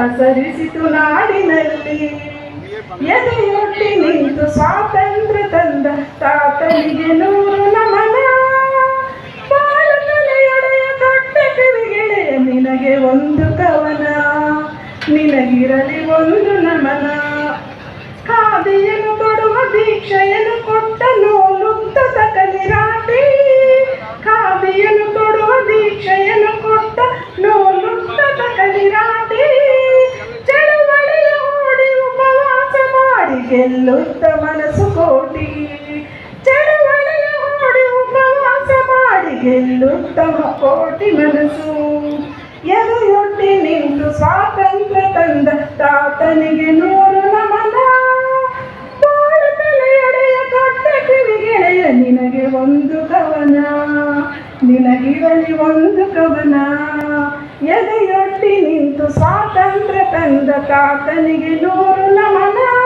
ಪಸರಿಸಿತು ನಾಡಿನಲ್ಲಿ. ಎದೆಯೊಟ್ಟಿ ನಿಂತು ಸ್ವಾತಂತ್ರ್ಯ ತಂದ ತಾತನಿಗೆ ನೂರು ನಮನ. ದೊಡ್ಡ ಕವಿಗೆಳೆಯ ನಿನಗೆ ಒಂದು ಕವನ. ನಿನಗಿರಲಿ ಒಂದು ನಮನ. ಗೆಲ್ಲುತ್ತ ಮನಸ್ಸು ಕೋಟಿ. ಚಳವಳಿಯ ಓಡಿ ಉಪವಾಸ ಮಾಡಿ ಗೆಲ್ಲುತ್ತ ಕೋಟಿ ಮನಸ್ಸು. ಎದೆಯೊಡ್ಡಿ ನಿಂತು ಸ್ವಾತಂತ್ರ್ಯ ತಂದ ತಾತನಿಗೆ ನೂರು ನಮನ. ತಲೆಯೊಡೆಯ ದೊಡ್ಡ ಕಿವಿಗೆಳೆಯ ನಿನಗೆ ಒಂದು ಕವನ. ನಿನಗಿರಲಿ ಒಂದು ಕವನ. ಎದೆಯೊಟ್ಟಿ ನಿಂತು ಸ್ವಾತಂತ್ರ್ಯ ತಂದ ತಾತನಿಗೆ ನೂರು ನಮನ.